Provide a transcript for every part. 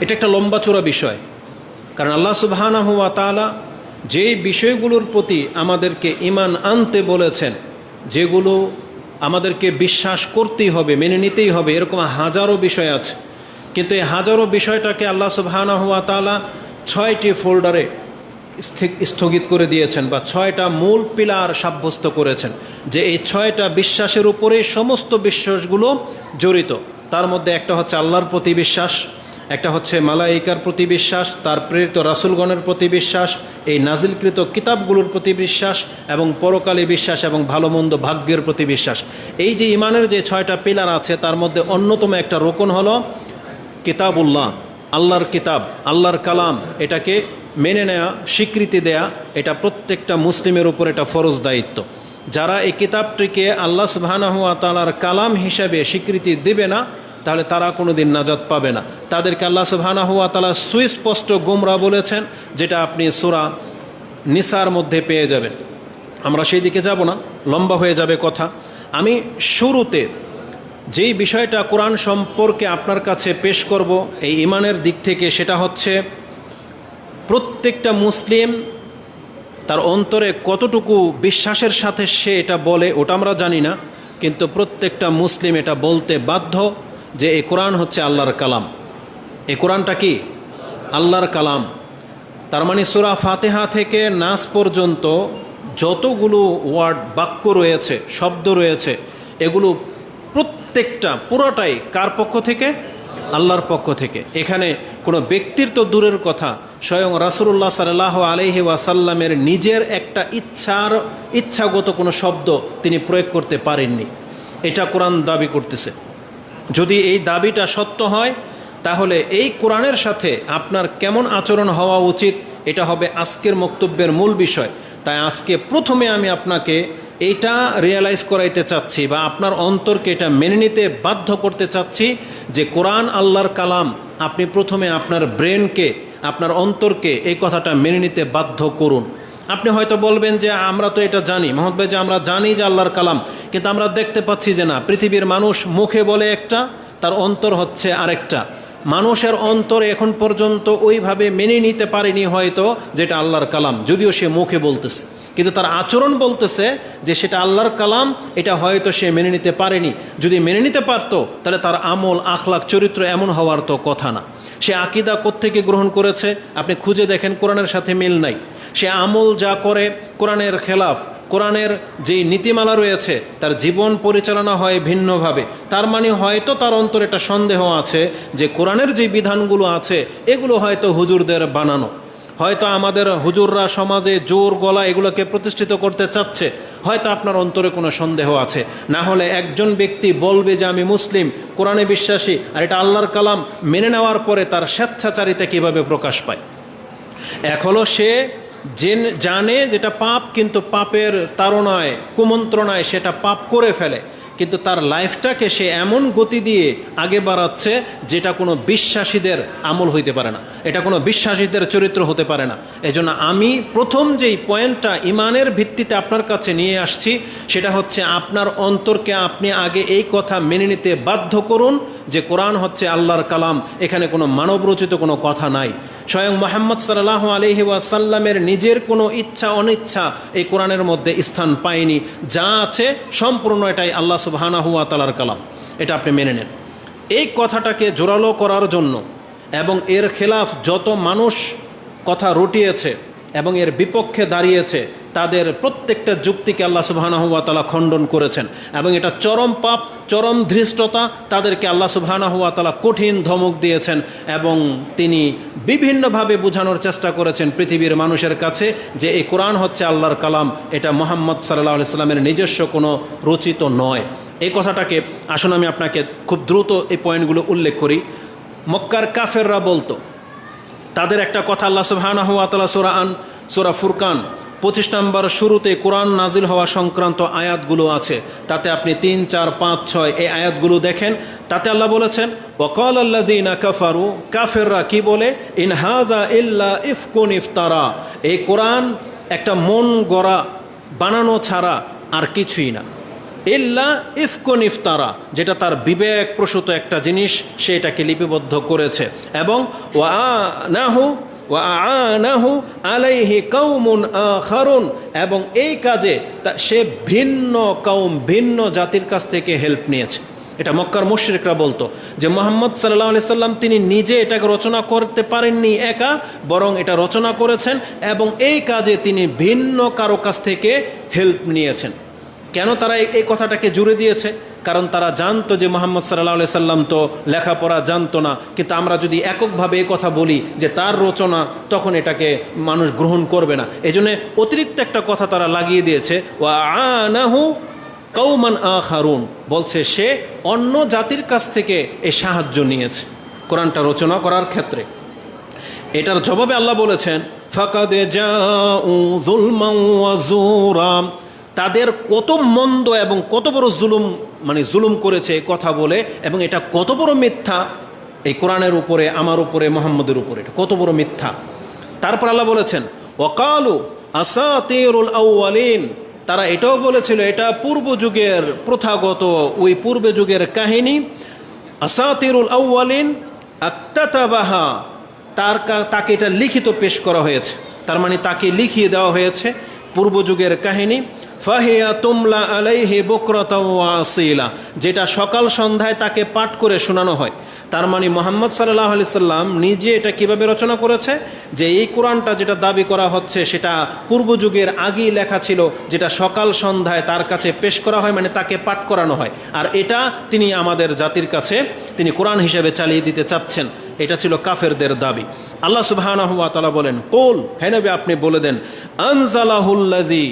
এটা একটা লম্বা চোরা বিষয়। কারণ আল্লাহ সুবহানা হুয়া তালা যেই বিষয়গুলোর প্রতি আমাদেরকে ইমান আনতে বলেছেন, যেগুলো আমাদেরকে বিশ্বাস করতেই হবে, মেনে নিতেই হবে, এরকম হাজারো বিষয় আছে। কিন্তু এই হাজারো বিষয়টাকে আল্লাহ সুবহানা হুয়া তালা ছয়টি ফোল্ডারে স্থি- স্থগিত করে দিয়েছেন বা ছয়টা মূল পিলার সাব্যস্ত করেছেন, যে এই ছয়টা বিশ্বাসের উপরে সমস্ত বিশ্বাসগুলো জড়িত। তার মধ্যে একটা হচ্ছে আল্লাহর প্রতি বিশ্বাস একটা হচ্ছে মালাইকার প্রতি বিশ্বাস, তার প্রেরিত রাসুলগণের প্রতি বিশ্বাস, এই নাজিলকৃত কিতাবগুলোর প্রতি বিশ্বাস এবং পরকালে বিশ্বাস এবং ভালো মন্দ ভাগ্যের প্রতি বিশ্বাস। এই যে ইমানের যে ছয়টা পিলার আছে, তার মধ্যে অন্যতম একটা রোকন হলো কিতাবুল্লাহ, আল্লাহর কিতাব, আল্লাহর কালাম। এটাকে মেনে নেওয়া স্বীকৃতি দেয়া, এটা প্রত্যেকটা মুসলিমের উপর এটা ফরজ দায়িত্ব। যারা এই কিতাবটিকে আল্লাহ সুবাহানাহুয়া তালার কালাম হিসাবে স্বীকৃতি দেবে না তাহলে তারা কোনো দিন নাজাত পাবে না। তাদেরকে আল্লাহ সুবাহানাহুয়া তালা সুস্পষ্ট গুমরা বলেছেন, যেটা আপনি সুরা নিসার মধ্যে পেয়ে যাবেন। আমরা সেই দিকে যাব না, লম্বা হয়ে যাবে কথা। আমি শুরুতে যেই বিষয়টা কোরআন সম্পর্কে আপনার কাছে পেশ করব, এই ইমানের দিক থেকে সেটা হচ্ছে, প্রত্যেকটা মুসলিম তার অন্তরে কতটুকু বিশ্বাসের সাথে সে এটা বলে ওটা আমরা জানি না, কিন্তু প্রত্যেকটা মুসলিম এটা বলতে বাধ্য। যে এ কোরআন হচ্ছে আল্লাহর কালাম। এ কোরআনটা কি? আল্লাহর কালাম। তার মানে সুরা ফাতেহা থেকে নাস পর্যন্ত যতগুলো ওয়ার্ড, বাক্য রয়েছে, শব্দ রয়েছে, এগুলো প্রত্যেকটা, পুরোটাই কার পক্ষ থেকে? আল্লাহর পক্ষ থেকে। এখানে কোনো ব্যক্তির তো দূরের কথা। স্বয়ং রাসুল্লাহ সাল্লাহ আলহি ওয়াসাল্লামের নিজের একটা ইচ্ছার, ইচ্ছাগত কোনো শব্দ তিনি প্রয়োগ করতে পারেননি। এটা কোরআন দাবি করতেছে। যদি এই দাবিটা সত্য হয়, তাহলে এই কোরআনের সাথে আপনার কেমন আচরণ হওয়া উচিত, এটা হবে আজকের বক্তব্যের মূল বিষয়। তাই আজকে প্রথমে আমি আপনাকে এটা রিয়েলাইজ করাইতে চাচ্ছি বা আপনার অন্তরকে এটা মেনে নিতে বাধ্য করতে চাচ্ছি যে কোরআন আল্লাহর কালাম আপনি প্রথমে আপনার ব্রেনকে আপনার অন্তরকে এই কথাটা মেনে নিতে বাধ্য করুন। আপনি হয়তো বলবেন যে আমরা তো এটা জানি। মোহাম্মদ ভাই যে আমরা জানি যে আল্লাহর কালাম, কিন্তু আমরা দেখতে পাচ্ছি যে না, পৃথিবীর মানুষ মুখে বলে একটা, তার অন্তর হচ্ছে আরেকটা। মানুষের অন্তর এখন পর্যন্ত ওইভাবে মেনে নিতে পারেনি হয়তো যেটা আল্লাহর কালাম, যদিও সে মুখে বলতেছে। কিন্তু তার আচরণ বলতেছে যে সেটা আল্লাহর কালাম, এটা হয়তো সে মেনে নিতে পারেনি। যদি মেনে নিতে পারতো, তাহলে তার আমল আখলাক চরিত্র এমন হওয়ার তো কথা না। সে আকিদা কোত্থেকে গ্রহণ করেছে? আপনি খুঁজে দেখেন, কোরআনের সাথে মিল নাই। সে আমল যা করে কোরআনের খেলাফ, কোরআনের যেই নীতিমালা রয়েছে, তার জীবন পরিচালনা হয় ভিন্নভাবে। তার মানে হয়তো তার অন্তরে একটা সন্দেহ আছে যে কোরআনের যে বিধানগুলো আছে, এগুলো হয়তো হুজুরদের বানানো। হয়তো আমাদের হুজুররা সমাজে জোর গলা এগুলোকে প্রতিষ্ঠিত করতে চাচ্ছে, হয়তো আপনার অন্তরে কোনো সন্দেহ আছে। না হলে একজন ব্যক্তি বলবে যে আমি মুসলিম, কোরআনে বিশ্বাসী, আর এটা আল্লাহর কালাম মেনে নেওয়ার পরে তার স্বেচ্ছাচারিতা কীভাবে প্রকাশ পায়? এক হলো সে জেন জানে যেটা পাপ, কিন্তু পাপের তাড়নায় কুমন্ত্রণায় সেটা পাপ করে ফেলে। কিন্তু তার লাইফটাকে সে এমন গতি দিয়ে আগে বাড়াচ্ছে যেটা কোনো বিশ্বাসীদের আমল হইতে পারে না। এটা কোনো বিশ্বাসীদের চরিত্র হতে পারে না। এজন্য আমি প্রথম যেই পয়েন্টটা ইমানের ভিত্তিতে আপনার কাছে নিয়ে আসছি, সেটা হচ্ছে আপনার অন্তরকে আপনি আগে এই কথা মেনে নিতে বাধ্য করুন যে কোরআন হচ্ছে আল্লাহর কালাম। এখানে কোনো মানবরচিত কোনো কথা নাই। স্বয়ং মোহাম্মদ সাল্লাহ আলহি ওয়াসাল্লামের নিজের কোনো ইচ্ছা, অনিচ্ছা এই কোরআনের মধ্যে স্থান পায়নি। যা আছে সম্পূর্ণ এটাই আল্লাহ সুবাহানা হুয়া তালার কালাম। এটা আপনি মেনে নেন। এই কথাটাকে জোরালো করার জন্য এবং এর খেলাফ যত মানুষ কথা রটিয়েছে এবং এর বিপক্ষে দাঁড়িয়েছে তাদের প্রত্যেকটা যুক্তিকে আল্লাহ সুবাহানাহুয়া তালা খণ্ডন করেছেন এবং এটা চরম পাপ, চরম ধৃষ্টতা তাদেরকে আল্লাহ সুবাহানাহুয়া তালা কঠিন ধমক দিয়েছেন এবং তিনি বিভিন্নভাবে বোঝানোর চেষ্টা করেছেন পৃথিবীর মানুষের কাছে যে এই কোরআন হচ্ছে আল্লাহর কালাম, এটা মোহাম্মদ সাল্লাহ ইসলামের নিজস্ব কোনো রচিত নয়। এই কথাটাকে আসুন আমি আপনাকে খুব দ্রুত এই পয়েন্টগুলো উল্লেখ করি। মক্কার কাফেররা বলতো, তাদের একটা কথা আল্লাহ সুবহানাহু ওয়া তাআলা আন সূরা ফুরকান, পঁচিশ নম্বর শুরুতে কোরআন নাজিল হওয়া সংক্রান্ত আয়াতগুলো আছে। তাতে আপনি তিন, চার, পাঁচ, ছয় এই আয়াতগুলো দেখেন। তাতে আল্লাহ বলেছেন ওকল আল্লাজিনা কাফারু কাফেররা কি বলে? ইনহাজা ইল্লা ইফকুন ইফতারা এই কোরআন একটা মন গড়া, বানানো ছাড়া আর কিছুই না। ইল্লা ইফকুন ইফতারা, যেটা তার বিবেক প্রসূত একটা জিনিস, সে এটাকে লিপিবদ্ধ করেছে। এবং ওয়া নাহু আনাহু আলাইহি কাউমুন আখারুন, এবং এই কাজে সে ভিন্ন কাউম ভিন্ন জাতির কাছ থেকে হেল্প নিয়েছে। এটা মক্কার মুশরিকরা বলতো যে মোহাম্মদ সাল্লাহ আলি সাল্লাম তিনি নিজে এটাকে রচনা করতে পারেননি একা, বরং এটা রচনা করেছেন এবং এই কাজে তিনি ভিন্ন কারও কাছ থেকে হেল্প নিয়েছেন। কেন তারা এই কথাটাকে জুড়ে দিয়েছে? কারণ তারা জানতো যে মোহাম্মদ সাল্লাহ আলি সাল্লাম তো লেখাপড়া জানতো না। কিন্তু আমরা যদি এককভাবে এ কথা বলি যে তার রচনা, তখন এটাকে মানুষ গ্রহণ করবে না। এই জন্যে অতিরিক্ত একটা কথা তারা লাগিয়ে দিয়েছে ও আনাহু কৌমান আখারুন। বলছে, সে অন্য জাতির কাছ থেকে এ সাহায্য নিয়েছে। কোরআনটা রচনা করার ক্ষেত্রে। এটার জবাবে আল্লাহ বলেছেন, ফাকাদে জুলমাম তাদের কত মন্দ এবং কত বড় জুলুম মানে জুলুম করেছে কথা বলে এবং এটা কত বড় মিথ্যা? এই কোরআনের উপরে, আমার উপরে, মোহাম্মদের উপরে, এটা কত বড় মিথ্যা? তারপর আল্লাহ বলেছেন ওকালু আসাতিরুল আউয়ালিন তারা এটাও বলেছিল, এটা পূর্ব যুগের প্রথাগত, ওই পূর্ব যুগের কাহিনী। আসাতিরুল আউয়ালিন আত্মাতাবাহা তার কা- তাকে এটা লিখিত পেশ করা হয়েছে। তার মানে তাকে লিখিয়ে দেওয়া হয়েছে পূর্ব যুগের কাহিনী। ফাহিয়া তুমলা আলাইহি বকরতা আসিলা, যেটা সকাল সন্ধ্যায় তাকে পাঠ করে শোনানো হয়। তার মানে মোহাম্মদ সাল্লাহ আলি সাল্লাম নিজে এটা কীভাবে রচনা করেছে? যে এই কোরআনটা যেটা দাবি করা হচ্ছে, সেটা পূর্ব যুগের আগেই লেখা ছিল, যেটা সকাল সন্ধ্যায় তার কাছে পেশ করা হয় মানে তাকে পাঠ করানো হয়। আর এটা তিনি আমাদের জাতির কাছে, তিনি কোরআন হিসেবে চালিয়ে দিতে চাচ্ছেন। এটা ছিল কাফেরদের দাবি। আল্লাহ ওয়া বলেন, কোল হেনবে আপনি বলে দেন আনজালাহুল্লাজি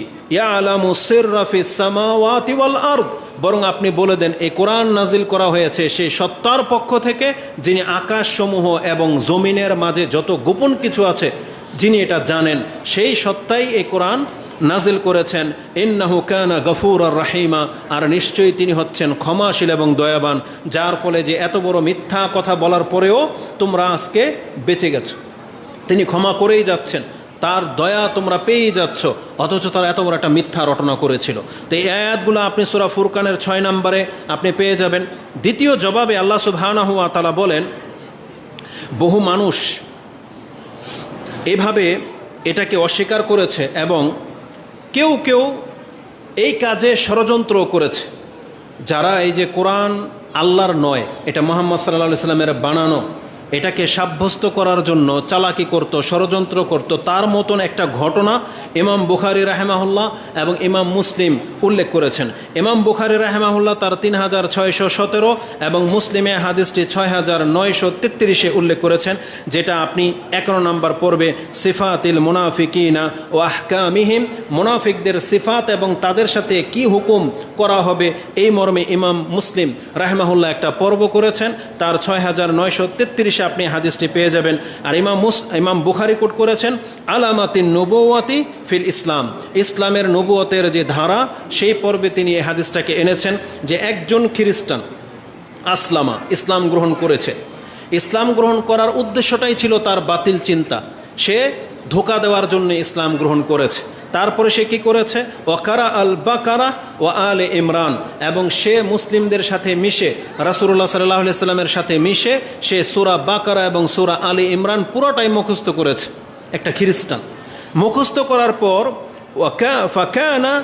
বরং আপনি বলে দেন, এই কোরআন নাজিল করা হয়েছে সেই সত্তার পক্ষ থেকে, যিনি আকাশসমূহ এবং জমিনের মাঝে যত গোপন কিছু আছে, যিনি এটা জানেন, সেই সত্তাই এই কোরআন নাজিল করেছেন। ইন্নাহু কানা গফুর আর রাহিমা। আর নিশ্চয়ই তিনি হচ্ছেন ক্ষমাশীল এবং দয়াবান, যার ফলে যে এত বড় মিথ্যা কথা বলার পরেও তোমরা আজকে বেঁচে গেছো। তিনি ক্ষমা করেই যাচ্ছেন। তার দয়া তোমরা পেয়েই যাচ্ছ, অথচ তারা এত বড় একটা মিথ্যা রটনা করেছিল। তো এই আয়াতগুলো আপনি সুরা ফুরকানের ছয় নম্বরে আপনি পেয়ে যাবেন। দ্বিতীয় জবাবে আল্লাহ সুবহানাহু ওয়া তাআলা বলেন, বহু মানুষ এভাবে এটাকে অস্বীকার করেছে এবং কেউ কেউ এই কাজে ষড়যন্ত্র করেছে। যারা এই যে কোরআন আল্লাহর নয়, এটা মোহাম্মদ সাল্লাহ সাল্লামের বানানো এটাকে সাব্যস্ত করার জন্য চালাকি করত, ষড়যন্ত্র করত। তার মতন একটা ঘটনা ইমাম বুখারি রাহেমাহুল্লাহ এবং ইমাম মুসলিম উল্লেখ করেছেন। ইমাম বুখারি রাহেমাহুল্লাহ তার তিন হাজার ছয়শো সতেরো এবং মুসলিমে হাদিসটি ছয় হাজার নয়শো তেত্রিশে উল্লেখ করেছেন, যেটা আপনি এগারো নম্বর পড়বে সিফাতিল মুনাফিকিনা ও আহকামিহিম, মুনাফিকদের সিফাত এবং তাদের সাথে কি হুকুম করা হবে এই মর্মে ইমাম মুসলিম রাহমাহুল্লাহ একটা পর্ব করেছেন। তার ছয় হাজার নয়শো তেত্রিশে আপনি হাদিসটি পেয়ে যাবেন। আর ইমাম মুস, ইমাম বুখারি কোট করেছেন, আলামাতিন নবুয়াতি ফিল ইসলাম। ইসলামের নবুয়তের যে ধারা, সেই পর্বে তিনি এই হাদিসটাকে এনেছেন যে একজন খ্রিস্টান আসলামা ইসলাম গ্রহণ করেছে। ইসলাম গ্রহণ করার উদ্দেশ্যটাই ছিল তার বাতিল চিন্তা। সে ধোকা দেওয়ার জন্য ইসলাম গ্রহণ করেছে। তারপরে সে কী করেছে? ওয়াকারা আল বাকারা ও আলে ইমরান। এবং সে মুসলিমদের সাথে মিশে রাসুল্লাহ সাল্লাহ সাল্লামের সাথে মিশে সে সুরা বাকারা এবং সুরা আলী ইমরান পুরোটাই মুখস্থ করেছে। একটা খ্রিস্টান। মুখস্থ করার পর ফাকানা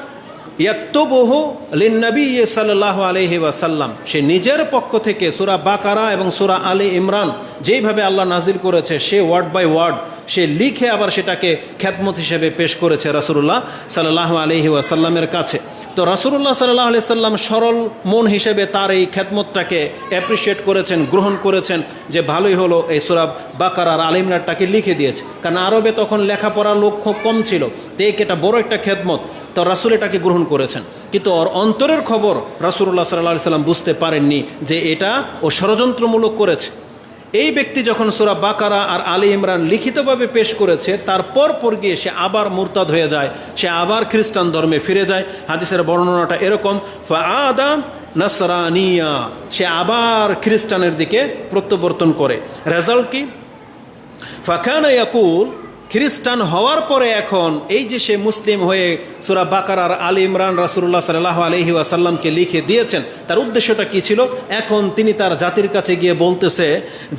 ইয়াক্তবহু লিন্নবী সাল্লাহ আলহি ওয়াসাল্লাম। সে নিজের পক্ষ থেকে সুরা বাকারা এবং সুরা আলী ইমরান যেইভাবে আল্লাহ নাজিল করেছে, সে ওয়ার্ড বাই ওয়ার্ড সে লিখে আবার সেটাকে খ্যাতমত হিসেবে পেশ করেছে রাসুল্লাহ সাল্লাহ আলহি ওয়াসাল্লামের কাছে। তো রাসুল্লাহ সাল্লাহ আলি সাল্লাম সরল মন হিসেবে তার এই খ্যাতমতটাকে অ্যাপ্রিসিয়েট করেছেন, গ্রহণ করেছেন যে ভালোই হলো এই সুরাব বাকার আর আলিমরারটাকে লিখে দিয়েছে। কারণ আরবে তখন লেখাপড়ার লোক খুব কম ছিল। তো এটা বড় একটা খেদমত। তো রাসুল এটাকে গ্রহণ করেছেন। কিন্তু ওর অন্তরের খবর রাসুল্লাহ সাল্লাহ সাল্লাম বুঝতে পারেননি যে এটা ও ষড়যন্ত্রমূলক করেছে। এই ব্যক্তি যখন সুরা বাকারা আর আলী ইমরান লিখিতভাবে পেশ করেছে তারপর পর গিয়ে সে আবার মুরতাদ হয়ে যায়, সে আবার খ্রিস্টান ধর্মে ফিরে যায়। হাদিসের বর্ণনাটা এরকম আদা নাসরানিয়া সে আবার খ্রিস্টানের দিকে প্রত্যাবর্তন করে। রেজাল্ট কি? ফাখানা ইয়াকুল খ্রিস্টান হওয়ার পরে এখন এই যে সে মুসলিম হয়ে সুরা বাকার আর আলী ইমরান রাসুল্লাহ সাল্লাহ আলহি ওয়াসাল্লামকে লিখে দিয়েছেন, তার উদ্দেশ্যটা কি ছিল? এখন তিনি তার জাতির কাছে গিয়ে বলতেছে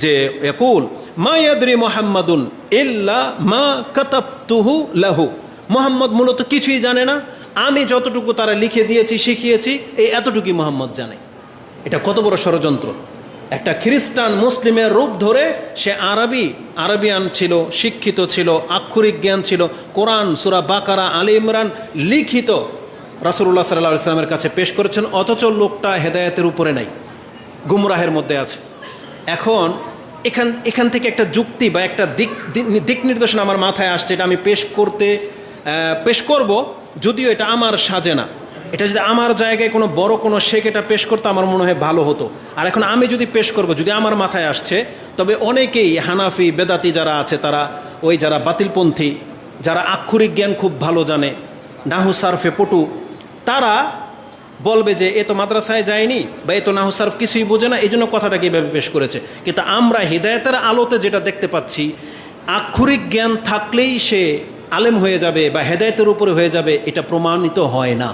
যে একুল মা ইয়াদরি মোহাম্মদুন ইল্লা মা কাতাবতুহু লাহু। মোহাম্মদ মূলত কিছুই জানে না। আমি যতটুকু তারা লিখে দিয়েছি, শিখিয়েছি, এই এতটুকুই মোহাম্মদ জানে। এটা কত বড় ষড়যন্ত্র? একটা খ্রিস্টান মুসলিমের রূপ ধরে সে আরবি, আরবিয়ান ছিল, শিক্ষিত ছিল, আক্ষরিক জ্ঞান ছিল। কোরআন, সুরা বাকারা, আলী ইমরান লিখিত রাসুল্লাহ সাল্লাহ ইসলামের কাছে পেশ করেছেন, অথচ লোকটা হেদায়তের উপরে নাই, গুমরাহের মধ্যে আছে। এখন এখান এখান থেকে একটা যুক্তি বা একটা দিক, দিক- নির্দেশনা আমার মাথায় আসছে, এটা আমি পেশ করতে পেশ করব, যদিও এটা আমার সাজে না। এটা যদি আমার জায়গায় কোনো বড় কোনো শেখ এটা পেশ করতে, আমার মনে হয় ভালো হতো। আর এখন আমি যদি পেশ করব, যদি আমার মাথায় আসছে, তবে অনেকেই হানাফি, বেদাতি যারা আছে, তারা ওই যারা বাতিলপন্থী, যারা আক্ষরিক জ্ঞান খুব ভালো জানে, নাহু সার্ফে পটু, তারা বলবে যে, এ তো মাদ্রাসায় যায়নি বা এ তো নাহু সার্ফ কিছুই বোঝে না। এই জন্য কথাটাকে এভাবে পেশ করেছে। কিন্তু আমরা হৃদায়তের আলোতে যেটা দেখতে পাচ্ছি, আক্ষরিক জ্ঞান থাকলেই সে আলেম হয়ে যাবে বা হেদায়তের উপরে হয়ে যাবে, এটা প্রমাণিত হয় না।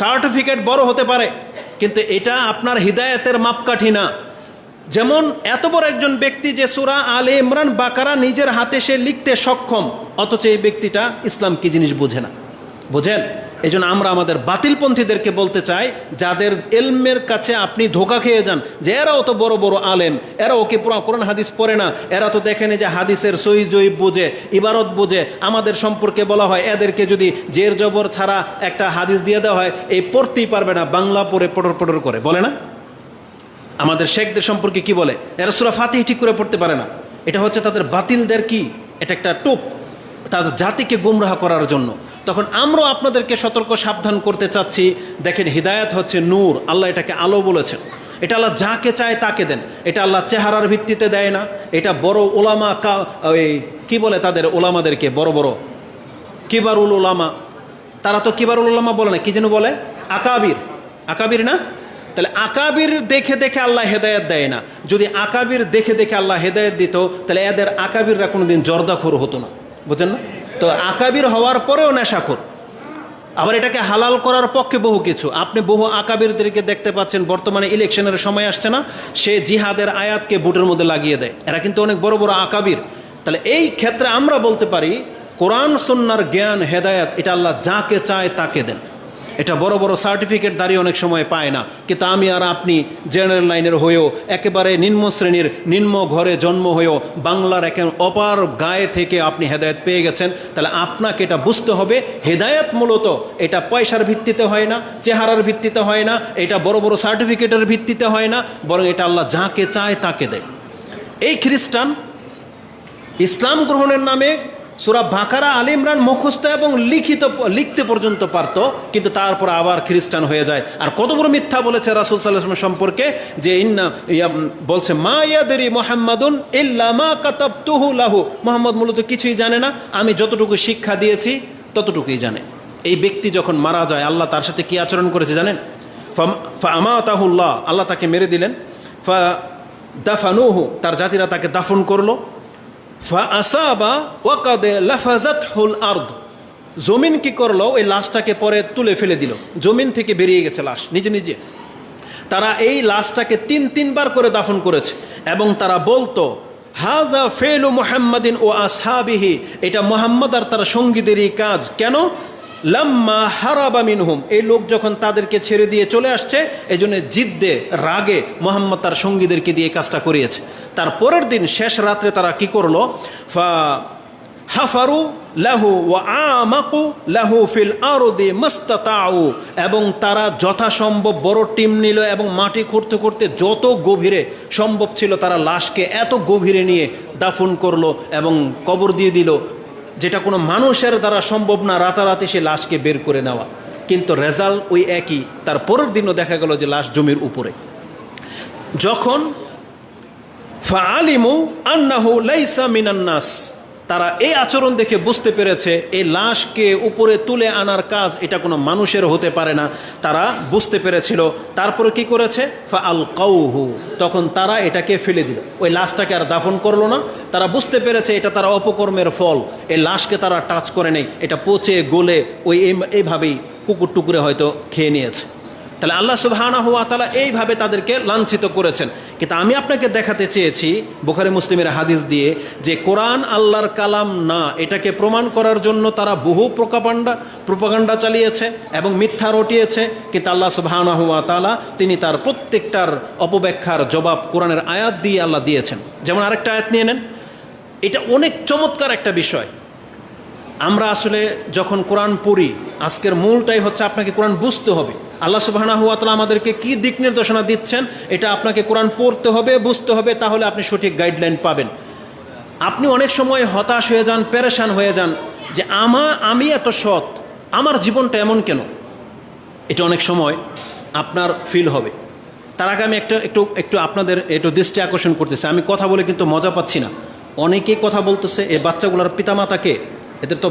সার্টিফিকেট বড় হতে পারে, কিন্তু এটা আপনার হৃদায়তের মাপকাঠি না। যেমন এত বড় একজন ব্যক্তি যে সুরা আলে ইমরান বাকারা নিজের হাতে সে লিখতে সক্ষম, অথচ এই ব্যক্তিটা ইসলাম কি জিনিস বোঝে না। বোঝেন? এই জন্য আমরা আমাদের বাতিলপন্থীদেরকে বলতে চাই, যাদের এলমের কাছে আপনি ধোকা খেয়ে যান, যে এরাও তো বড় বড় আলেম, এরাও ওকে পুরা কোরআন হাদিস পড়ে না, এরা তো দেখেনি যে হাদিসের সই জয়ীব বোঝে, ইবারত বোঝে, আমাদের সম্পর্কে বলা হয়, এদেরকে যদি জের জবর ছাড়া একটা হাদিস দিয়ে দেওয়া হয়, এই পড়তেই পারবে না, বাংলা পড়ে পটর পটর করে, বলে না? আমাদের শেখদের সম্পর্কে কি বলে? এরা সুরা ফাতিহ ঠিক করে পড়তে পারে না। এটা হচ্ছে তাদের বাতিলদের কি? এটা একটা টোপ, তাদের জাতিকে গুমরাহ করার জন্য। তখন আমরাও আপনাদেরকে সতর্ক, সাবধান করতে চাচ্ছি। দেখেন, হৃদায়ত হচ্ছে নূর। আল্লাহ এটাকে আলো বলেছেন। এটা আল্লাহ যাকে চায় তাকে দেন। এটা আল্লাহ চেহারার ভিত্তিতে দেয় না। এটা বড় ওলামা কা, ওই কী বলে তাদের ওলামাদেরকে? বড় বড়। কিবারুল ওলামা। তারা তো কিবারুল ওলামা বলে না, কী যেন বলে? আকাবির। আকাবির না? তাহলে আকাবির দেখে দেখে আল্লাহ হেদায়ত দেয় না। যদি আকাবির দেখে দেখে আল্লাহ হেদায়ত দিত, তাহলে এদের আকাবিররা কোনোদিন জর্দাখোর হতো না। বুঝছেন না? তো আকাবির হওয়ার পরেও নেশাখোর। আবার এটাকে হালাল করার পক্ষে বহু কিছু। আপনি বহু আকাবিরদেরকে দেখতে পাচ্ছেন, বর্তমানে ইলেকশনের সময় আসছে না, সে জিহাদের আয়াতকে বুটের মধ্যে লাগিয়ে দেয়। এরা কিন্তু অনেক বড় বড় আকাবির। তাহলে এই ক্ষেত্রে আমরা বলতে পারি, কোরআন সন্ন্যার জ্ঞান, হেদায়াত, এটা আল্লাহ যাকে চায় তাকে দেন। এটা বড় বড় সার্টিফিকেট দাঁড়িয়ে অনেক সময় পায় না। কিন্তু আমি আর আপনি জেনারেল লাইনের হয়েও, একেবারে নিম্ন শ্রেণির, নিম্ন ঘরে জন্ম হয়েও বাংলার এক অপার গায়ে থেকে আপনি হেদায়ত পেয়ে গেছেন। তাহলে আপনাকে এটা বুঝতে হবে, হেদায়ত মূলত এটা পয়সার ভিত্তিতে হয় না, চেহারার ভিত্তিতে হয় না, এটা বড় বড় সার্টিফিকেটের ভিত্তিতে হয় না, বরং এটা আল্লাহ যাকে চায় তাকে দেয়। এই খ্রিস্টান ইসলাম গ্রহণের নামে সুরা বাঁকারা, আলী ইমরান মুখস্থ এবং লিখিত লিখতে পর্যন্ত পারত, কিন্তু তারপর আবার খ্রিস্টান হয়ে যায়। আর কত বড় মিথ্যা বলেছে রাসুল সাল্লাহ সম্পর্কে? যে ইন্না বলছে, মা ইয়াদেরি মোহাম্মদুন ইল্লা মা কাতাব তুহু লাহু। মোহাম্মদ মূলত কিছুই জানে না। আমি যতটুকু শিক্ষা দিয়েছি, ততটুকুই জানে। এই ব্যক্তি যখন মারা যায়, আল্লাহ তার সাথে কি আচরণ করেছে জানেন? আমা তাহুল্লাহ আল্লাহ তাকে মেরে দিলেন। ফা দাফানুহু, তার জাতিরা তাকে দাফন করল। লাফাজাত হুল আর্দ। জমিন কি করল? ওই লাশটাকে পরে তুলে ফেলে দিল। জমিন থেকে বেরিয়ে গেছে লাশ, নিজে নিজে। তারা এই লাশটাকে তিন তিনবার করে দাফন করেছে এবং তারা বলতো হাজা ফেলু মোহাম্মদিন ও আসহাবিহি। এটা মোহাম্মদ আর তার সঙ্গীদেরই কাজ। কেন? লাম্মা হারাবা মিনহুম। এই লোক যখন তাদেরকে ছেড়ে দিয়ে চলে আসছে এই জন্য জিদ্দে, রাগে মোহাম্মদ তার সঙ্গীদেরকে দিয়ে কাজটা করিয়েছে। তার পরের দিন শেষ রাত্রে তারা কি করল? ফা হাফারু লাহু ও আমাকু লাহু ফিল আরদে মস্তাতাউ। এবং তারা যথাসম্ভব বড় টিম নিল এবং মাটি খুঁড়তে খুঁড়তে যত গভীরে সম্ভব ছিল তারা লাশকে এত গভীরে নিয়ে দাফন করল এবং কবর দিয়ে দিল। যেটা কোনো মানুষের দ্বারা সম্ভব না রাতারাতি সে লাশকে বের করে নেওয়া। কিন্তু রেজাল্ট ওই একই, তার পরের দিনও দেখা গেল যে লাশ জমির উপরে। যখন ফা আলিমু আন্নাহু লাইসা মিনান্নাস তারা এই আচরণ দেখে বুঝতে পেরেছে এই লাশকে উপরে তুলে আনার কাজ এটা কোনো মানুষের হতে পারে না। তারা বুঝতে পেরেছিল, তারপরে কি করেছে? ফা আল কাউহু তখন তারা এটাকে ফেলে দিল। ওই লাশটাকে আর দাফন করল না। তারা বুঝতে পেরেছে এটা তারা অপকর্মের ফল। এই লাশকে তারা টাচ করে নেই। এটা পচে গলে ওই এই- এইভাবেই কুকুর টুকুরে হয়তো খেয়ে নিয়েছে। তাহলে আল্লাহ সুবহানা হুয়া তালা এইভাবে তাদেরকে লাঞ্ছিত করেছেন। কিন্তু আমি আপনাকে দেখাতে চেয়েছি, বুখারি মুসলিমের হাদিস দিয়ে, যে কোরআন আল্লাহর কালাম না, এটাকে প্রমাণ করার জন্য তারা বহু প্রকাপান্ডা প্রোপাগান্ডা চালিয়েছে এবং মিথ্যা রটিয়েছে। কিন্তু আল্লাহ সুবহানা হুয়া তালা তিনি তার প্রত্যেকটার অপব্যাখ্যার জবাব কোরআনের আয়াত দিয়ে আল্লাহ দিয়েছেন। যেমন আরেকটা আয়াত নিয়ে নেন। এটা অনেক চমৎকার একটা বিষয়। আমরা আসলে যখন কোরআন পড়ি, আজকের মূলটাই হচ্ছে আপনাকে কোরআন বুঝতে হবে। আল্লাহ সুবাহানা হুয়া তালা আমাদেরকে কি দিক নির্দেশনা দিচ্ছেন এটা আপনাকে কোরআন পড়তে হবে, বুঝতে হবে, তাহলে আপনি সঠিক গাইডলাইন পাবেন। আপনি অনেক সময় হতাশ হয়ে যান, পেরেশান হয়ে যান যে আমা, আমি এত সৎ, আমার জীবনটা এমন কেন? এটা অনেক সময় আপনার ফিল হবে। তার আগে আমি একটা, একটু একটু আপনাদের একটু দৃষ্টি আকর্ষণ করতেছি। আমি কথা বলে কিন্তু মজা পাচ্ছি না। অনেকেই কথা বলতেছে এই বাচ্চাগুলোর পিতামাতাকে এদের তো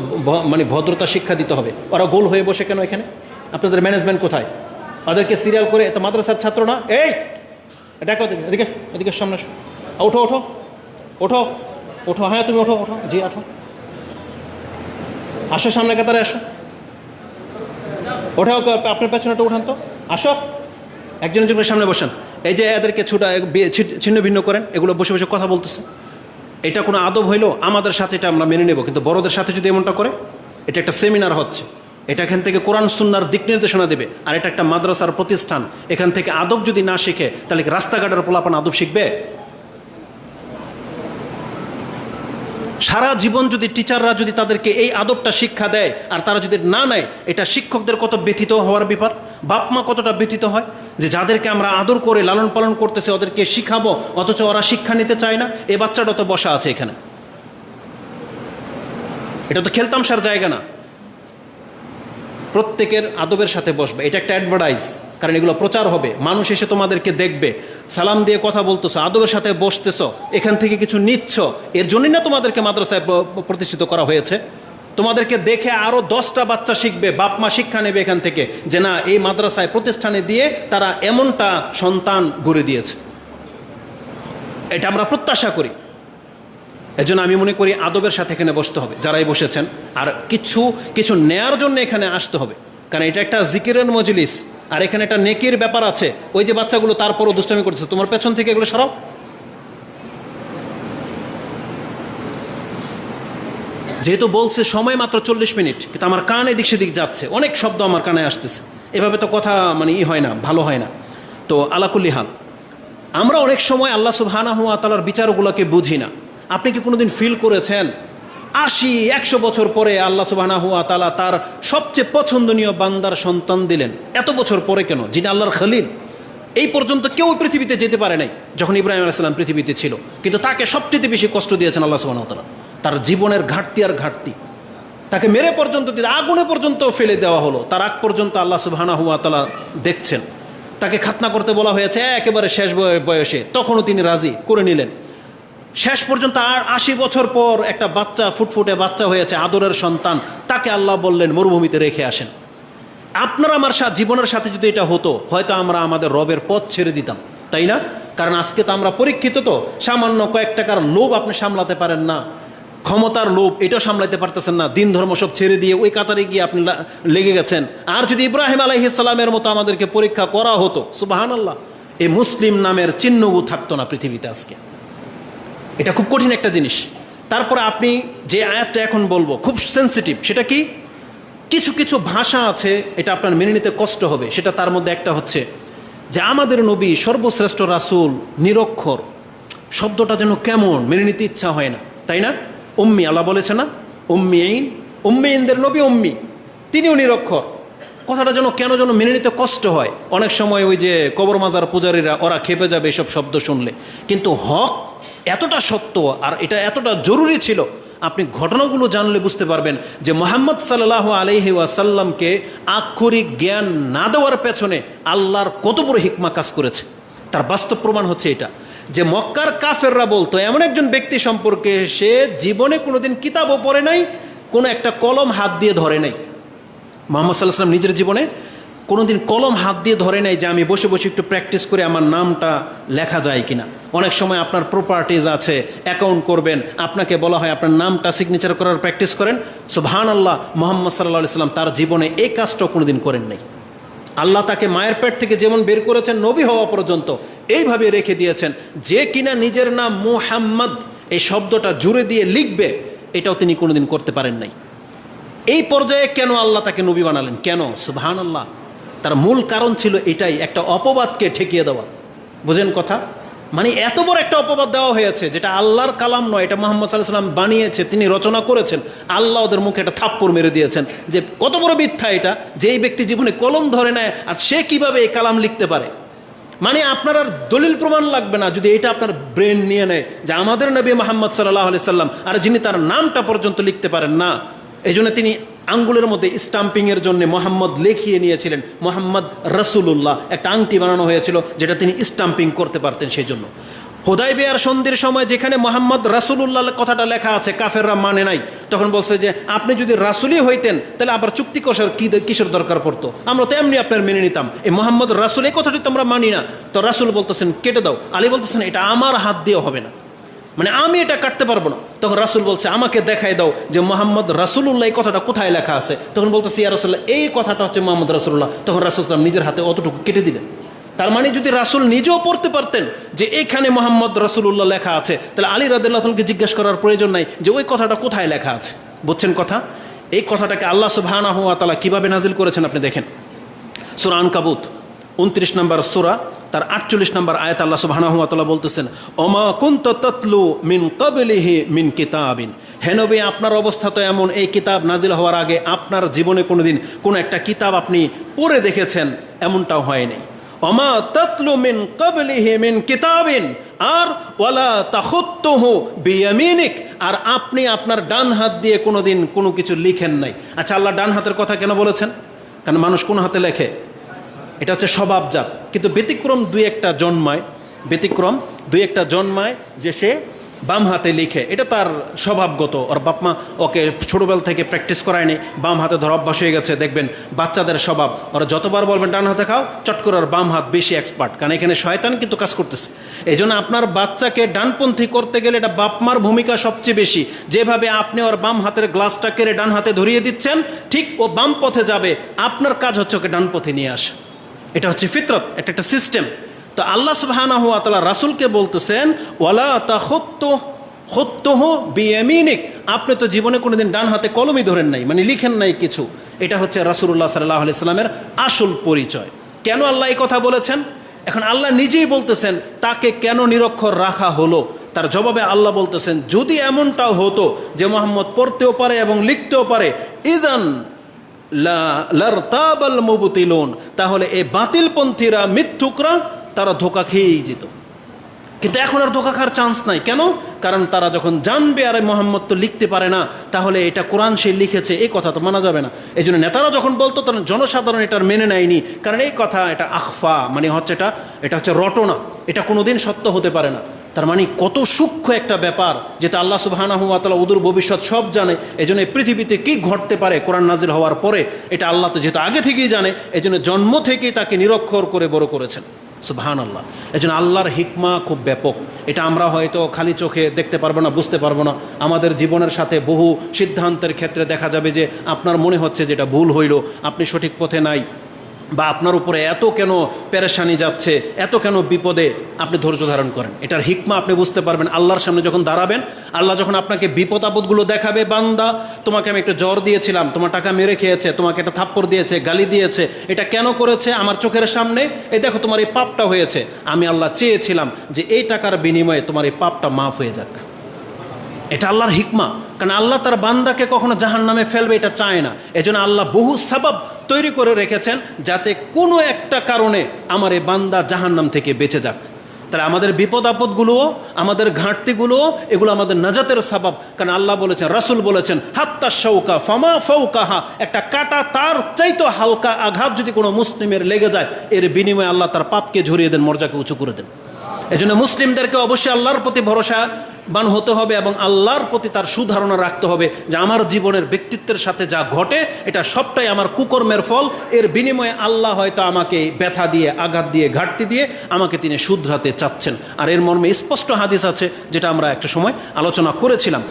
মানে ভদ্রতা শিক্ষা দিতে হবে। ওরা গোল হয়ে বসে কেন এখানে? আপনাদের ম্যানেজমেন্ট কোথায়? ওদেরকে সিরিয়াল করে এত মাদ্রাসার ছাত্র না। এই ওদিকে, এদিকে এদিকে সামনে ওঠো ওঠো ওঠো ওঠো হ্যাঁ তুমি ওঠো ওঠো জি ওঠো আসো সামনে কাতারে আসো। ওঠাও আপনার পেছনেটা উঠান তো। আসো। একজন একজনের সামনে বসেন। এই যে এদেরকে ছুটা ছিন্ন ভিন্ন করেন এগুলো বসে বসে কথা বলতেছে। এটা কোনো আদব হইল? আমাদের সাথে এটা আমরা মেনে নেব কিন্তু বড়দের সাথে যদি এমনটা করে এটা একটা সেমিনার হচ্ছে। এটা এখান থেকে কোরআন সুন্নার দিক নির্দেশনা দেবে। আর এটা একটা মাদ্রাসার প্রতিষ্ঠান। এখান থেকে আদব যদি না শিখে, তাহলে রাস্তাঘাটের পোলাপান আদব শিখবে? সারা জীবন যদি টিচাররা যদি তাদেরকে এই আদবটা শিক্ষা দেয়, আর তারা যদি না নেয়, এটা শিক্ষকদের কত ব্যথিত হওয়ার ব্যাপার? বাপ মা কতটা ব্যথিত হয়? যে যাদেরকে আমরা আদর করে লালন পালন করতেছে, ওদেরকে শিখাবো, অথচ ওরা শিক্ষা নিতে চায় না, এ বাচ্চাটা তো বসা আছে এখানে। এটা তো খেলতামশার জায়গা না। প্রত্যেকের আদবের সাথে বসবে। এটা একটা অ্যাডভার্টাইজ কারণ এগুলো প্রচার হবে। মানুষ এসে তোমাদেরকে দেখবে। সালাম দিয়ে কথা বলতেছো, আদবের সাথে বসতেছ, এখান থেকে কিছু নিচ্ছ। এর জন্যই না তোমাদেরকে মাদ্রাসায় প্রতিষ্ঠিত করা হয়েছে? তোমাদেরকে দেখে আরও দশটা বাচ্চা শিখবে, বাপ মা শিক্ষা নেবে এখান থেকে, যে না, এই মাদ্রাসায় প্রতিষ্ঠানে দিয়ে তারা এমনটা সন্তান গড়ে দিয়েছে। এটা আমরা প্রত্যাশা করি। এজন্য আমি মনে করি আদবের সাথে এখানে বসতে হবে, যারাই বসেছেন। আর কিছু কিছু নেয়ার জন্য এখানে আসতে হবে। কারণ এটা একটা জিকিরের মজলিস, আর এখানে একটা নেকির ব্যাপার আছে। ওই যে বাচ্চাগুলো তারপরও দুষ্টামি করছে তোমার পেছন থেকে এগুলো সরাও। যেহেতু বলছে সময় মাত্র চল্লিশ মিনিট, কিন্তু আমার কান এদিক সেদিক যাচ্ছে। অনেক শব্দ আমার কানে আসতেছে। এভাবে তো কথা মানে ই হয় না, ভালো হয় না। তো আলাকুল্লি হাল আমরা অনেক সময় আল্লাহ সুবহানা হুয়া তালার বিচারগুলোকে বুঝি না। আপনি কি কোনোদিন ফিল করেছেন? আশি, একশো বছর পরে আল্লাহ সুবহানা হুয়া তালা তার সবচেয়ে পছন্দনীয় বান্দার সন্তান দিলেন। এত বছর পরে কেন? যিনি আল্লাহর খালিল। এই পর্যন্ত কেউ পৃথিবীতে যেতে পারে নাই, যখন ইব্রাহিম আলাইসাল্লাম পৃথিবীতে ছিল। কিন্তু তাকে সবচেয়ে বেশি কষ্ট দিয়েছেন আল্লাহ সুবহানাহু ওয়া তাআলা। তার জীবনের ঘাটতি আর ঘাটতি। তাকে মেরে পর্যন্ত দিতে আগুনে পর্যন্ত ফেলে দেওয়া হলো। তার আগ পর্যন্ত আল্লাহ সুবহানাহু ওয়া তাআলা দেখছেন। তাকে খাতনা করতে বলা হয়েছে, একেবারে শেষ বয়- বয়সে। তখনও তিনি রাজি করে নিলেন। শেষ পর্যন্ত আর আশি বছর পর একটা বাচ্চা, ফুটফুটে বাচ্চা হয়েছে, আদরের সন্তান, তাকে আল্লাহ বললেন, মরুভূমিতে রেখে আসেন। আপনার আমার সাথে জীবনের সাথে যদি এটা হতো, হয়তো আমরা আমাদের রবের পথ ছেড়ে দিতাম, তাই না? কারণ আজকে তো আমরা পরীক্ষিত তো, সামান্য কয়েক টাকার লোভ আপনি সামলাতে পারেন না, ক্ষমতার লোভ এটাও সামলাতে পারতেছেন না, দিন ধর্ম সব ছেড়ে দিয়ে ওই কাতারে গিয়ে আপনি লেগে গেছেন। আর যদি ইব্রাহিম আলাইহিসাল্লামের মতো আমাদেরকে পরীক্ষা করা হতো সুবাহান আল্লাহ এই মুসলিম নামের চিহ্নও থাকতো না পৃথিবীতে আজকে। এটা খুব কঠিন একটা জিনিস। তারপরে আপনি যে আয়াতটা এখন বলব, খুব সেন্সিটিভ সেটা কি? কিছু কিছু ভাষা আছে, এটা আপনার মেনে নিতে কষ্ট হবে। সেটা তার মধ্যে একটা হচ্ছে যে আমাদের নবী সর্বশ্রেষ্ঠ রাসুল, নিরক্ষর, শব্দটা যেন কেমন, মেনে নিতে ইচ্ছা হয় না। তাই না? উম্মি, আল্লাহ বলেছে না? উম্মি আইন উম্মি ইনদের নবী উম্মি, তিনিও নিরক্ষর। কথাটা যেন কেন যেন মেনে নিতে কষ্ট হয়। অনেক সময় ওই যে কবর মাজার পূজারীরা, ওরা খেপে যাবে এসব শব্দ শুনলে। কিন্তু হক এতটা সত্য আর এটা এতটা জরুরি ছিল, আপনি ঘটনাগুলো জানলে বুঝতে পারবেন যে মোহাম্মদ সাল্লাহ আলহি ওয়াসাল্লামকে আক্ষরিক জ্ঞান না দেওয়ার পেছনে আল্লাহর কত বড় হিকমা কাজ করেছে। তার বাস্তব প্রমাণ হচ্ছে এটা, যে মক্কার কাফেররা বলতো, এমন একজন ব্যক্তি সম্পর্কে সে জীবনে কোনোদিন কিতাবও পড়ে নাই, কোনো একটা কলম হাত দিয়ে ধরে নাই। মোহাম্মদ সাল্লাহ নিজের জীবনে কোনোদিন কলম হাত দিয়ে ধরে নাই যে আমি বসে বসে একটু প্র্যাকটিস করে আমার নামটা লেখা যায় কিনা। অনেক সময় আপনার প্রপার্টিজ আছে অ্যাকাউন্ট করবেন, আপনাকে বলা হয় আপনার নামটা সিগনেচার করার প্র্যাকটিস করেন। সুবহান আল্লাহ মোহাম্মদ সাল্লাহ সাল্লাম তার জীবনে এই কাজটাও কোনোদিন করেন নাই। আল্লাহ তাকে মায়ের পেট থেকে যেমন বের করেছেন, নবী হওয়া পর্যন্ত এইভাবে রেখে দিয়েছেন, যে কিনা নিজের নাম মুহাম্মদ, এই শব্দটা জুড়ে দিয়ে লিখবে, এটাও তিনি কোনোদিন করতে পারেন নাই। এই পর্যায়ে কেন আল্লাহ তাকে নবী বানালেন? কেন? সুবহান আল্লাহ তার মূল কারণ ছিল এটাই, একটা অপবাদকে ঠেকিয়ে দেওয়া। বুঝেন কথা? মানে এত বড় একটা অপবাদ দেওয়া হয়েছে যেটা আল্লাহর কালাম নয়, এটা মোহাম্মদ সাল্লাহ সাল্লাম বানিয়েছে, তিনি রচনা করেছেন। আল্লাহ ওদের মুখে একটা থাপ্পড় মেরে দিয়েছেন যে কত বড় মিথ্যা এটা যে এই ব্যক্তি জীবনে কলম ধরে নেয় আর সে কীভাবে এই কালাম লিখতে পারে। মানে আপনার আর দলিল প্রমাণ লাগবে না যদি এটা আপনার ব্রেন নিয়ে নেয় যে আমাদের নবী মোহাম্মদ সাল্লাহ আলি সাল্লাম আর যিনি তার নামটা পর্যন্ত লিখতে পারেন না এই তিনি আঙ্গুলের মধ্যে স্টাম্পিংয়ের জন্য মোহাম্মদ লেখিয়ে নিয়েছিলেন, মোহাম্মদ রসুল্লাহ একটা আংটি বানানো হয়েছিল যেটা তিনি স্টাম্পিং করতে পারতেন সেই জন্য হোদাই বেয়ার সন্ধির সময় যেখানে মোহাম্মদ রাসুলুল্লাহ কথাটা লেখা আছে, কাফেররা মানে নাই, তখন বলছে যে, আপনি যদি রাসুলই হইতেন, তাহলে আবার চুক্তি কষার কী কিসের দরকার পড়তো? আমরা তো এমনি আপনার মেনে নিতাম। এই মোহাম্মদ রাসুল, এই কথাটি তো আমরা মানি না। তো রাসুল বলতেছেন, কেটে দাও। আলী বলতেছেন, এটা আমার হাত দিয়েও হবে না। মানে আমি এটা কাটতে পারব না। তখন রাসুল বলছে, আমাকে দেখাই দাও যে মোহাম্মদ রাসুল্লাহ এই কথাটা কোথায় লেখা আছে? তখন বলতেছে, ইয়া রাসুল্লাহ এই কথাটা হচ্ছে মোহাম্মদ রাসুল্লাহ তখন রাসুলাম নিজের হাতে অতটুকু কেটে দিলেন। তার মানে যদি রাসুল নিজেও পড়তে পারতেন যে এখানে মোহাম্মদ রাসুল্লাহ লেখা আছে, তাহলে আলী রাদুল্লাহকে জিজ্ঞেস করার প্রয়োজন নাই যে ওই কথাটা কোথায় লেখা আছে। বুঝছেন কথা? এই কথাটাকে আল্লাহ তালা কীভাবে নাজিল করেছেন আপনি দেখেন। সুরা আনকাবুত। উনত্রিশ নম্বর সুরা, তার আটচল্লিশ নম্বর আয়াত আল্লাহ সুবাহানাহুয়াতাল্লাহ বলতেছেন অমা কুন্ত ততলু মিন কবলিহি মিন কিতাবিন। হেনবে আপনার অবস্থা তো এমন, এই কিতাব নাজিল হওয়ার আগে আপনার জীবনে কোনোদিন কোনো একটা কিতাব আপনি পড়ে দেখেছেন, এমনটাও হয়নি। অমা ততলু মিন কবলিহি মিন কিতাবিন, আর ওয়ালা তাহুত্তহু বিয়ামিনিক, আর আপনি আপনার ডান হাত দিয়ে কোনোদিন কোনো কিছু লিখেন নাই। আচ্ছা আল্লাহ ডান হাতের কথা কেন বলেছেন? কারণ মানুষ কোন হাতে লেখে? এটা হচ্ছে স্বভাবজাত। কিন্তু ব্যতিক্রম দুই একটা জন্মায়, ব্যতিক্রম দুই একটা জন্মায় যে সে বাম হাতে লিখে। এটা তার স্বভাবগত। ওর বাপমা ওকে ছোটোবেল থেকে প্র্যাকটিস করায়নি, বাম হাতে ধর অভ্যাস হয়ে গেছে, দেখবেন বাচ্চাদের স্বভাব। ওরা যতবার বলবেন, ডান হাতে খাও, চট করে ওর বাম হাত বেশি এক্সপার্ট কারণ এখানে শয়তান কিন্তু কাজ করতেছে। এই জন্য আপনার বাচ্চাকে ডানপন্থী করতে গেলে এটা বাপমার ভূমিকা সবচেয়ে বেশি। যেভাবে আপনি ওর বাম হাতের গ্লাসটা কেড়ে ডান হাতে ধরিয়ে দিচ্ছেন, ঠিক ও বাম পথে যাবে। আপনার কাজ হচ্ছে ওকে ডান পথে নিয়ে আসা। এটা হচ্ছে ফিতরত, এটা একটা সিস্টেম তো আল্লাহ সুবাহানা হুয়া তালা রাসুলকে বলতেছেন, ওয়ালা তা হত্য হত্যহ আপনি তো জীবনে কোনোদিন ডান হাতে কলমই ধরেন নাই মানে লিখেন নাই কিছু। এটা হচ্ছে রাসুল্লাহ সাল্লাহ আলি সাল্লামের আসল পরিচয়। কেন আল্লাহ এই কথা বলেছেন? এখন আল্লাহ নিজেই বলতেছেন, তাকে কেন নিরক্ষর রাখা হলো? তার জবাবে আল্লাহ বলতেছেন, যদি এমনটাও হতো যে মোহাম্মদ পড়তেও পারে এবং লিখতেও পারে, ইদান তাহলে এই বাতিলপন্থীরা, মিথ্যুকরা, তারা ধোকা খেয়েই যেত। কিন্তু এখন আর ধোকা খাওয়ার চান্স নাই। কেন? কারণ তারা যখন জানবে আর মোহাম্মদ তো লিখতে পারে না, তাহলে এটা কোরআন সে লিখেছে, এই কথা তো মানা যাবে না। এই জন্য নেতারা যখন বলতো, তখন জনসাধারণ এটার মেনে নেয়নি। কারণ এই কথা, এটা আখফা মানে হচ্ছে এটা এটা হচ্ছে রটনা। এটা কোনোদিন সত্য হতে পারে না। তার মানে কত সূক্ষ্ম একটা ব্যাপার যেটা আল্লাহ সুবাহানাহুয়াতালা উদুর ভবিষ্যৎ সব জানে। এই জন্য এই পৃথিবীতে কী ঘটতে পারে কোরআন নাজিল হওয়ার পরে, এটা আল্লাহ তো যেহেতু আগে থেকেই জানে এই জন্ম থেকেই তাকে নিরক্ষর করে বড় করেছেন। সুবাহান আল্লাহ এই জন্য আল্লাহর হিকমা খুব ব্যাপক। এটা আমরা হয়তো খালি চোখে দেখতে পারব না, বুঝতে পারব না। আমাদের জীবনের সাথে বহু সিদ্ধান্তের ক্ষেত্রে দেখা যাবে যে আপনার মনে হচ্ছে যেটা ভুল হইল, আপনি সঠিক পথে নাই। বা আপনার উপরে এত কেন পেরেশানি যাচ্ছে, এত কেন বিপদে আপনি ধৈর্য ধারণ করেন? এটার হিকমা আপনি বুঝতে পারবেন। আল্লাহর সামনে যখন দাঁড়াবেন, আল্লাহ যখন আপনাকে বিপদ আপদগুলো দেখাবে, বান্দা, তোমাকে আমি একটা জ্বর দিয়েছিলাম, তোমার টাকা মেরে খেয়েছে, তোমাকে একটা থাপ্পড় দিয়েছে, গালি দিয়েছে, এটা কেন করেছে? আমার চোখের সামনে, এই দেখো তোমার এই পাপটা হয়েছে। আমি আল্লাহ চেয়েছিলাম যে এই টাকার বিনিময়ে তোমার এই পাপটা মাফ হয়ে যাক। এটা আল্লাহর হিকমা। কারণ আল্লাহ তার বান্দাকে কখনো জাহান নামে ফেলবে, এটা চায় না। এজন্য আল্লাহ বহু সাবাব তৈরি করে রেখেছেন যাতে কোনো একটা কারণে আমার এই বান্দা জাহান নাম থেকে বেঁচে যাক। তাহলে আমাদের বিপদ আপদগুলোও, আমাদের ঘাটতিগুলোও, এগুলো আমাদের নাজাতের সাবাব। কারণ আল্লাহ বলেছেন, রাসুল বলেছেন, হাত্তা শৌকা ফামা ফৌকাহা একটা কাটা তার চাইতো হালকা আঘাত যদি কোনো মুসলিমের লেগে যায়, এর বিনিময়ে আল্লাহ তার পাপকে ঝরিয়ে দেন মর্যাকে উঁচু করে দেন। এজন্য মুসলিমদেরকে অবশ্যই আল্লাহর প্রতি ভরসা বান হতে হবে এবং আল্লাহর প্রতি তার সুধারণা রাখতে হবে যে আমার জীবনের ব্যক্তিত্বের সাথে যা ঘটে, এটা সবটাই আমার কুকর্মের ফল। এর বিনিময়ে আল্লাহ হয়তো আমাকে ব্যথা দিয়ে, আঘাত দিয়ে, ঘাটতি দিয়ে আমাকে তিনি শুধরাতে চাচ্ছেন। আর এর মর্মে স্পষ্ট হাদিস আছে, যেটা আমরা একটা সময় আলোচনা করেছিলাম।